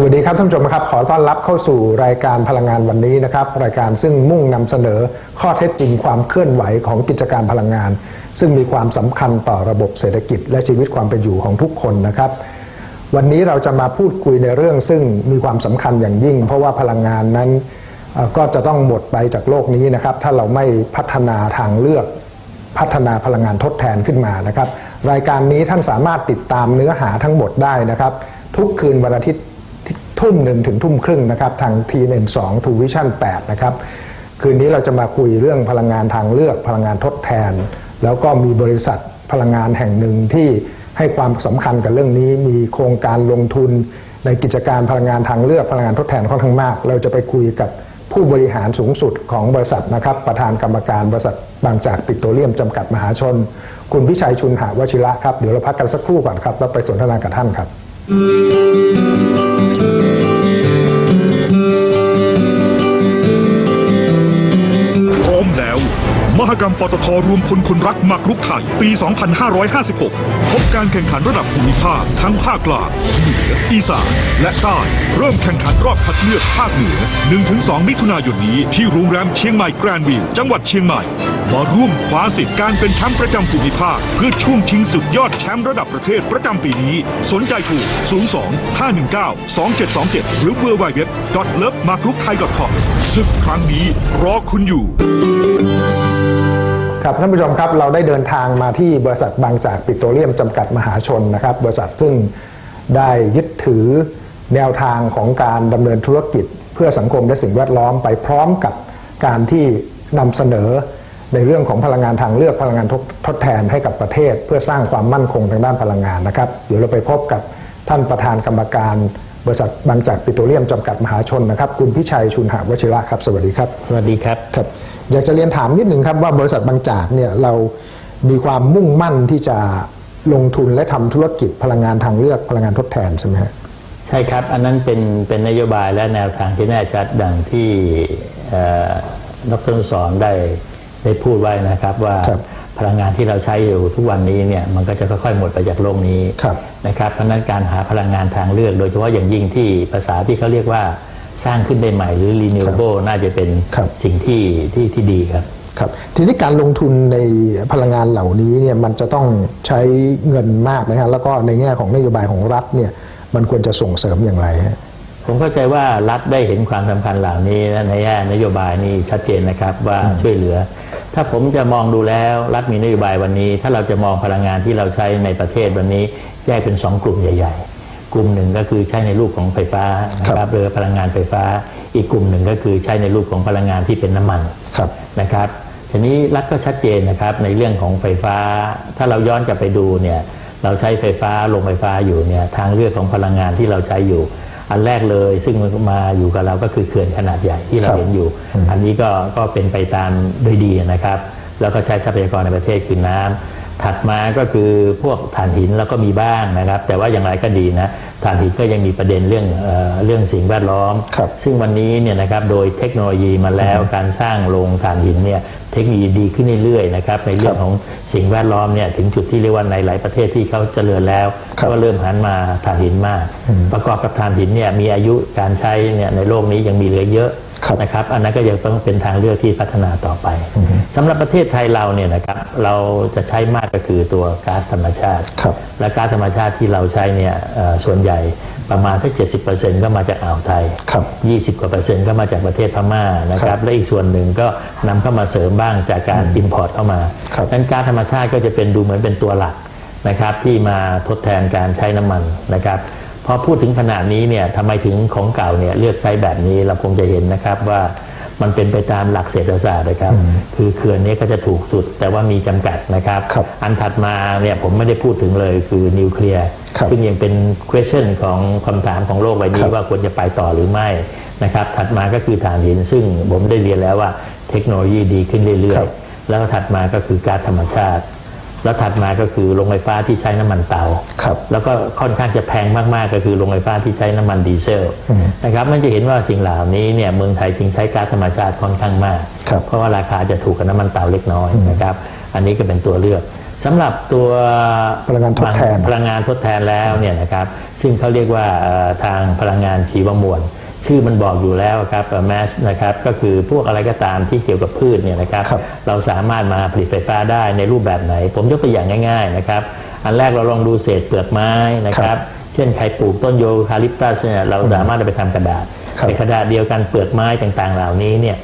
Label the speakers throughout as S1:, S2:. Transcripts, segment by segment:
S1: สวัสดีครับท่านผู้ชมครับขอต้อนรับเข้าสู่รายการพลังงานวันนี้นะครับ รายการซึ่งมุ่งนำเสนอข้อเท็จจริงความเคลื่อนไหวของกิจการพลังงาน ซึ่งมีความสำคัญต่อระบบเศรษฐกิจ และชีวิตความเป็นอยู่ของทุกคนนะครับ วันนี้เราจะมาพูดคุยในเรื่องซึ่งมีความสำคัญอย่างยิ่ง เพราะว่าพลังงานนั้นก็จะต้องหมดไปจากโลกนี้นะครับ ถ้าเราไม่พัฒนาทางเลือกพัฒนาพลังงานทดแทนขึ้นมานะครับ รายการนี้ท่านสามารถติดตามเนื้อหาทั้งหมดได้นะครับ ทุกคืนวันอาทิตย์ ทุ่มหนึ่งถึงทุ่มครึ่งนะครับทาง TN2 ทูวิชั่น8นะครับ คืนนี้เราจะมาคุยเรื่องพลังงานทางเลือกพลังงานทดแทน แล้วก็มีบริษัทพลังงานแห่งหนึ่งที่ให้ความสำคัญกับเรื่องนี้มีโครงการลงทุนในกิจการพลังงานทางเลือกพลังงานทดแทนค่อนข้างมาก เราจะไปคุยกับผู้บริหารสูงสุดของบริษัทนะครับ ประธานกรรมการบริษัทบางจากปิโตรเลียมจำกัดมหาชน คุณพิชัยชุนหาวชิระครับ เดี๋ยวเราพักกันสักครู่ก่อนครับ แล้วไปสนทนากับท่านครับ
S2: ปตทรวมพลคนรักหมากรุกไทย ปี 2556 พบการแข่งขันระดับภูมิภาคทั้งภาคกลางเหนืออีสานและใต้ เริ่มแข่งขันรอบคัดเลือกภาคเหนือ 1-2 มิถุนายนนี้ที่โรงแรมเชียงใหม่แกรนด์วิว จังหวัดเชียงใหม่มาร่วมคว้าสิทธิ์การเป็นแชมป์ประจำภูมิภาค เพื่อช่วงชิงสุดยอดแชมป์ระดับประเทศประจำปีนี้ สนใจโทร02 519 2727 หรือ www.lovemarkrukthai.com ศึกครั้งนี้รอคุณอยู่
S1: ครับท่านผู้ชมครับเราได้เดินทางมาที่บริษัทบางจากปิโตรเลียมจำกัดมหาชนนะครับ บริษัทซึ่งได้ยึดถือแนวทางของการดำเนินธุรกิจ เพื่อสังคมและสิ่งแวดล้อมไปพร้อมกับการที่นำเสนอในเรื่องของพลังงานทางเลือกพลังงานทดทดแทนให้กับประเทศ เพื่อสร้างความมั่นคงทางด้านพลังงานนะครับ เดี๋ยวเราไปพบกับท่านประธานกรรมการ บริษัทบางจากปิโตรเลียมจำกัดมหาชนนะครับคุณพิชัยชุนหาวชิระครับสวัสดีครับ
S3: สวัสดีครับ
S1: ครับ อยากจะเรียนถามนิดหนึ่งครับว่าบริษัทบางจากเนี่ยเรามีความมุ่งมั่นที่จะลงทุนและทำธุรกิจพลังงานทางเลือกพลังงานทดแทนใช่ไหมฮะ
S3: ใช่ครับ อันนั้นเป็นเป็นนโยบายและแนวทางที่แน่ชัดดังที่เอ่อดรสอนได้ได้พูดไว้นะครับว่า
S1: ครับ
S3: พลังงานที่เราใช้อยู่ทุกวันนี้เนี่ยมันก็จะค่อยๆหมดไปจากโลกนี้
S1: ครับ
S3: นะครับเพราะฉะนั้นการหาพลังงานทางเลือก โดยเฉพาะอย่างยิ่งที่ภาษาที่เขาเรียกว่าสร้างขึ้นได้ใหม่หรือ renewable น่าจะเป็น
S1: ครับ
S3: สิ่งที่ที่ที่ดีครับ
S1: ครับทีนี้การลงทุนในพลังงานเหล่านี้เนี่ยมันจะต้องใช้เงินมากนะฮะแล้วก็ในแง่ของนโยบายของรัฐเนี่ยมันควรจะส่งเสริมอย่างไรฮะ
S3: ผมเข้าใจว่ารัฐได้เห็นความสำคัญเหล่านี้และในแง่นโยบายนี้ชัดเจนนะครับว่าช่วยเหลือ ถ้าผมจะมองดูแล้วรัฐมีนโยบายวันนี้ ถ้าเราจะมองพลังงานที่เราใช้ในประเทศวันนี้แยกเป็นสองกลุ่มใหญ่ ๆ กลุ่มหนึ่งก็คือใช้ในรูปของไฟฟ้านะค
S1: ครั
S3: รับบหรือพลังงานไฟฟ้า อีกกลุ่มหนึ่งก็คือใช้ในรูปของพลังงานที่เป็นน้ำมัน
S1: ครับ
S3: นะครับทีนี้รัฐก็ชัดเจนนะครับในเรื่องของไฟฟ้า ถ้าเราย้อนกลับไปดูเนี่ยเราใช้ไฟฟ้าโรงไฟฟ้าอยู่เนี่ยทางเลือกของพลังงานที่เราใช้อยู่ อันแรกเลยซึ่งมาอยู่กับเราก็คือเขื่อนขนาดใหญ่ที่เรา
S1: ครับ
S3: เห็นอยู่ อันนี้ก็ก็เป็นไปตามโดยดีนะครับ แล้วก็ใช้ทรัพยากรในประเทศคือน้ำถัดมาก็คือพวกถ่านหินแล้วก็มีบ้างนะครับ แต่ว่าอย่างไรก็ดีนะถ่านหินก็ยังมีประเด็นเรื่องเออเรื่องสิ่งแวดล้อม
S1: ครับ
S3: ซึ่งวันนี้เนี่ยนะครับโดยเทคโนโลยีมาแล้วการสร้างโรงถ่านหินเนี่ย เทคโนโลยีดีขึ้นเรื่อยๆนะครับในเรื่องของสิ่งแวดล้อมเนี่ยถึงจุดที่เรียกว่าในหลายประเทศที่เขาเจริญแล้ว
S1: ครับ
S3: ก็เริ่มหันมาถ่านหินมาก ประกอบกับถ่านหินเนี่ยมีอายุการใช้เนี่ยในโลกนี้ยังมีเหลือเยอะ
S1: ครับ
S3: นะครับอันนั้นก็ยังต้องเป็นทางเลือกที่พัฒนาต่อไปสำหรับประเทศไทยเราเนี่ยนะครับเราจะใช้มากก็คือตัวก๊าซธรรมชาติ
S1: ครับ
S3: และก๊าซธรรมชาติที่เราใช้เนี่ยเอ่อส่วนใหญ่ ประมาณสัก 70%ก็มาจากอ่าวไทย
S1: ครับ
S3: 20 กว่าเปอร์เซ็นต์ก็มาจากประเทศพม่านะค
S1: ครั
S3: รับ
S1: บ
S3: และอีกส่วนหนึ่งก็นำเข้ามาเสริมบ้างจากการอินพอร์ตเข้ามา
S1: ครับ
S3: นั้นก๊าซธรรมชาติก็จะเป็นดูเหมือนเป็นตัวหลักนะครับที่มาทดแทนการใช้น้ำมันนะครับพอพูดถึงขนาดนี้เนี่ยทำไมถึงของเก่าเนี่ยเลือกใช้แบบนี้เราคงจะเห็นนะครับว่า มันเป็นไปตามหลักเศรษฐศาสตร์นะครับ คือเขื่อนนี้ก็จะถูกสุด แต่ว่ามีจำกัดนะครับ
S1: ครับ
S3: อันถัดมาเนี่ยผมไม่ได้พูดถึงเลยคือนิวเคลียร์
S1: ครับ
S3: ซึ่งยังเป็น question ของคำถามของโลกใบ
S1: ค
S3: นี้
S1: รับ
S3: ว่าควรจะไปต่อหรือไม่นะครับ ถัดมาก็คือถ่านหิน ซึ่งผมได้เรียนแล้วว่าเทคโนโลยีดีขึ้นเรื่อ
S1: ครั
S3: ย
S1: บ
S3: ๆแล้วก็ถัดมาก็คือก๊าซธรรมชาติ แล้วถัดมาก็คือโรงไฟฟ้าที่ใช้น้ำมันเตา
S1: ครับ
S3: แล้วก็ค่อนข้างจะแพงมาก ๆ ก็คือโรงไฟฟ้าที่ใช้น้ำมันดีเซลนะครับมันจะเห็นว่าสิ่งเหล่านี้เนี่ยเมืองไทยจึงใช้ก๊าซธรรมชาติค่อนข้างมาก
S1: ครับ
S3: เพราะว่าราคาจะถูกกับน้ำมันเตาเล็กน้อยนะครับอันนี้ก็เป็นตัวเลือกสำหรับตัว
S1: พลังงานทดแทน
S3: พลังงานทดแทนแล้วเนี่ยนะครับซึ่งเขาเรียกว่าเอ่อทางพลังงานชีวมวล ชื่อมันบอกอยู่แล้วครับแมสนะครับก็คือพวกอะไรก็ตามที่เกี่ยวกับพืชเนี่ยนะครับ
S1: ครับ
S3: เราสามารถมาผลิตไฟฟ้าได้ในรูปแบบไหน ผมยกตัวอย่างง่าย ๆนะครับ อันแรกเราลองดูเศษเปลือกไม้นะครับ เช่นใครปลูกต้นโยคาลิปตัสเนี่ยเราสามารถเอาไปทำกระดาษ
S1: ครับ
S3: ในกระดาษเดียวกันเปลือกไม้ต่างๆ เหล่านี้เนี่ย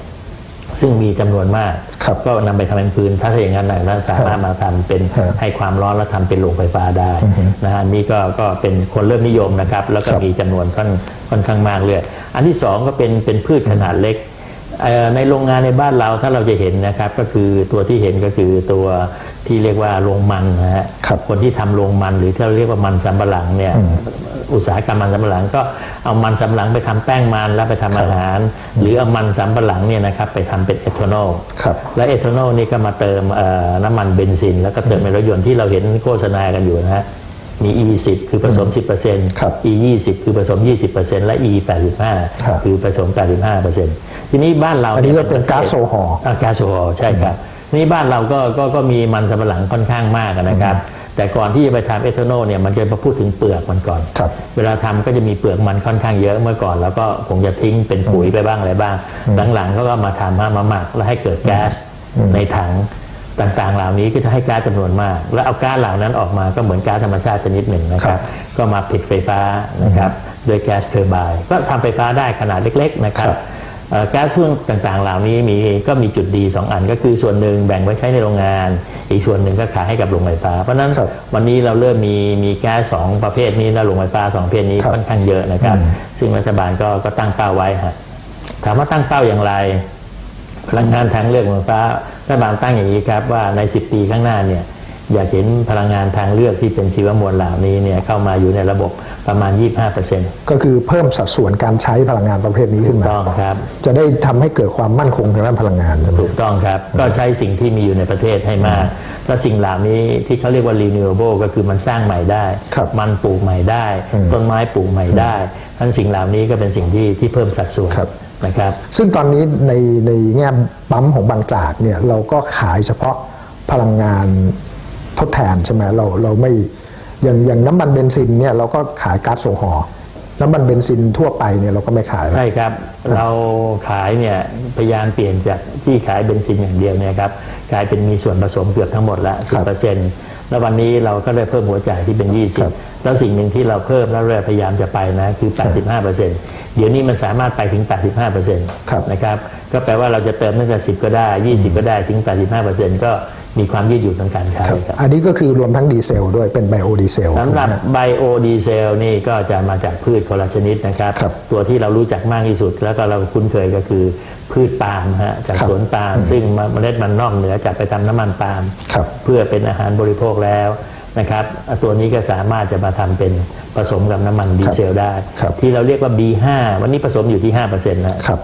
S3: ซึ่งมีจำนวนมาก
S1: ครับ
S3: ก็นำไปทำเป็นพื้นถ้าอย่างนั้นเราสามารถมาทำเป็น
S1: ฮะ
S3: ให้ความร้อนแล้วทำเป็นโรงไฟฟ้าได้นะฮะนี่ก็ก็เป็นคนเริ่มนิยมนะครับ แล้วก็
S1: ครับ
S3: มีจำนวนค่อน ค่อนข้างมากเลย อันที่สองก็เป็นเป็นพืชขนาดเล็กเอ่อในโรงงานในบ้านเราถ้าเราจะเห็นนะครับก็คือตัวที่เห็นก็คือตัวที่เรียกว่าโรงมันนะฮะ
S1: ครับ
S3: คนที่ทำโรงมันหรือที่เราเรียกว่ามันสำปะหลังเนี่ยอุตสาหกรรมมันสำปะหลังก็เอามันสำปะหลังไปทำแป้งมันแล้วไปทำอาหาร หรือเอามันสำปะหลังเนี่ยนะครับไปทำเป็นเอทานอล
S1: ครับ
S3: และเอทานอลนี่ก็มาเติมเอ่อน้ำมันเบนซิน แล้วก็เติมในรถยนต์ที่เราเห็นโฆษณากันอยู่นะฮะ มี E10 คือผสม 10%
S1: ครับ
S3: E20 คือผสม 20%และ E85
S1: ครับ
S3: คือผสม 85%ทีนี้บ้านเรา
S1: อันนี้
S3: ย
S1: ก็เป็นก๊าซโซฮอล์
S3: อ่าก๊าซโซฮอล์ใช่ครับทีนี้บ้านเราก็ก็ก็มีมันสำปะหลังค่อนข้างมากนะครับ แต่ก่อนที่จะไปทำเอทานอลเนี่ยมันจะมาพูดถึงเปลือกมันก่อน
S1: ครับ
S3: เวลาทำก็จะมีเปลือกมันค่อนข้างเยอะเมื่อก่อน แล้วก็คงจะทิ้งเป็นปุ๋ยไปบ้างอะไรบ้าง หลังๆเขาก็มาทำมามาหมักแล้วให้เกิดแก๊สในถัง ต่างๆ เหล่านี้ก็จะให้ก๊าซจำนวนมาก แล้วเอาก๊าซเหล่านั้นออกมาก็เหมือนก๊าซธรรมชาติชนิดหนึ่งนะค
S1: ครั
S3: รับ
S1: บ
S3: ก็มาผลิตไฟฟ้านะครับโดยแก๊สเทอร์ไบน์ก็ทำไฟฟ้าได้ขนาดเล็ก ๆ นะครับ
S1: ครับ
S3: เอ่อแก๊สช่วงต่างๆ เหล่านี้มีก็มีจุดดี 2 อันก็คือส่วนหนึ่งแบ่งไว้ใช้ในโรงงาน อีกส่วนหนึ่งก็ขายให้กับโรงไฟฟ้า เพราะฉะนั้น
S1: ครับ
S3: วันนี้เราเริ่มมีมีแก๊สสองประเภทนี้และโรงไฟฟ้าสองประเภทนี้
S1: ครับ
S3: ค่อนข้างเยอะนะครับ ซึ่งรัฐบาลก็ก็ตั้งเป้าไว้ฮะถามว่าตั้งเป้าอย่างไรพลังงานทางเลือกของไฟฟ้า รัฐบาลตั้งอย่างนี้ครับว่าใน 10 ปีข้างหน้าเนี่ยอยากเห็นพลังงานทางเลือกที่เป็นชีวมวลเหล่านี้เนี่ยเข้ามาอยู่ในระบบประมาณ 25%
S1: ก็คือเพิ่มสัดส่วนการใช้พลังงานประเภทนี้ขึ้นมา
S3: ต้องครับ
S1: จะได้ทำให้เกิดความมั่นคงทางด้านพลังงานใช่ไหม
S3: ถูกต้องครับ ก็ใช้สิ่งที่มีอยู่ในประเทศให้มาก และสิ่งเหล่านี้ที่เขาเรียกว่า renewable ก็คือมันสร้างใหม่ได้
S1: ครับ
S3: มันปลูกใหม่ได้ ต้นไม้ปลูกใหม่ได้ทั้นสิ่งเหล่านี้ก็เป็นสิ่งที่ที่เพิ่มสัดส่วน
S1: ครับ
S3: นะครับ
S1: ซึ่งตอนนี้ในในแง่ปั๊มของบางจากเนี่ยเราก็ขายเฉพาะพลังงานทดแทนใช่ไหมเราเราไม่อย่างอย่างน้ำมันเบนซินเนี่ยเราก็ขายก๊าซโซฮอล์น้ำมันเบนซินทั่วไปเนี่ยเราก็ไม่ขายแล้ว
S3: ใช่ครับ เราขายเนี่ยพยายามเปลี่ยนจากที่ขายเบนซินอย่างเดียวเนี่ยครับกลายเป็นมีส่วนผสมเกือบทั้งหมดละ
S1: ครับ
S3: 10% แล้ววันนี้เราก็ได้เพิ่มหัวจ่ายที่เป็น
S1: ครับ
S3: 20 แล้วสิ่งหนึ่งที่เราเพิ่มแล้วเราพยายามจะไปนะคือ 85%เดี๋ยวนี้มันสามารถไปถึง 85%
S1: ครับ
S3: นะครับ ก็แปลว่าเราจะเติมตั้งแต่ 10 ก็ได้ 20 ก็ได้ถึง 85%ก็มีความยืดหยุ่นทางการใช้
S1: ครับ
S3: ครับ
S1: อันนี้ก็คือรวมทั้งดีเซลด้วยเป็นไบโอดีเซล
S3: สำหรับ
S1: ถูกไหมฮะ
S3: ไบโอดีเซลนี่ก็จะมาจากพืชคนละชนิดนะครับ
S1: ครับ
S3: ตัวที่เรารู้จักมากที่สุดแล้วก็เราคุ้นเคยก็คือ พืชปาล์มฮะจาก
S1: ครับ
S3: สวนปาล์มซึ่งเมล็ดมันนอกเหนือจากไปทำน้ำมันปาล์ม
S1: ครับ
S3: เพื่อเป็นอาหารบริโภคแล้วนะครับตัวนี้ก็สามารถจะมาทำเป็นผสมกับน้ำมันดีเซลได้
S1: ครับ
S3: ที่เราเรียกว่า B5 วันนี้ผสมอยู่ที่5%นะ
S1: ครับ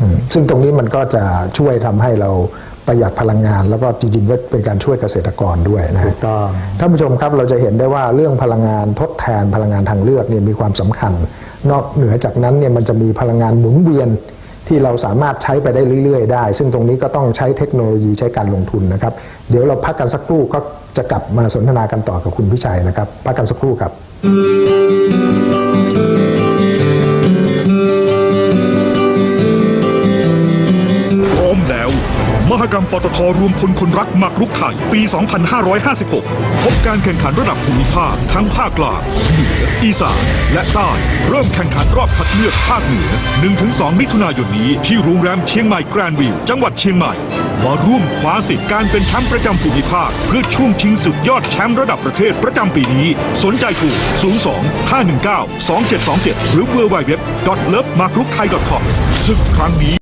S1: อืมซึ่งตรงนี้มันก็จะช่วยทำให้เราประหยัดพลังงาน แล้วก็จริงๆก็เป็นการช่วยเกษตรกรด้วยนะ
S3: ถู
S1: ฮะ
S3: กต้อง
S1: ท่านผู้ชมครับเราจะเห็นได้ว่าเรื่องพลังงานทดแทนพลังงานทางเลือกเนี่ยมีความสำคัญ นอกเหนือจากนั้นเนี่ยมันจะมีพลังงานหมุนเวียน ที่เราสามารถใช้ไปได้เรื่อยๆ ได้ ซึ่งตรงนี้ก็ต้องใช้เทคโนโลยีใช้การลงทุนนะครับ เดี๋ยวเราพักกันสักครู่ก็จะกลับมาสนทนากันต่อกับคุณพิชัยนะครับ พักกันสักครู่ครับ
S2: ปตทรวมพลคนรักหมากรุกไทยปี 2556 พบการแข่งขันระดับภูมิภาคทั้งภาคกลางเหนือ อีสาน และใต้ เริ่มแข่งขันรอบคัดเลือกภาคเหนือ 1-2 มิถุนายนนี้ที่โรงแรมเชียงใหม่แกรนด์วิว จังหวัดเชียงใหม่มาร่วมคว้าสิทธิ์การเป็นแชมป์ประจำภูมิภาค เพื่อช่วงชิงสุดยอดแชมป์ระดับประเทศประจำปีนี้ สนใจโทร02 519 2727 หรือ www.lovemarkrukthai.com ศึกครั้งนี้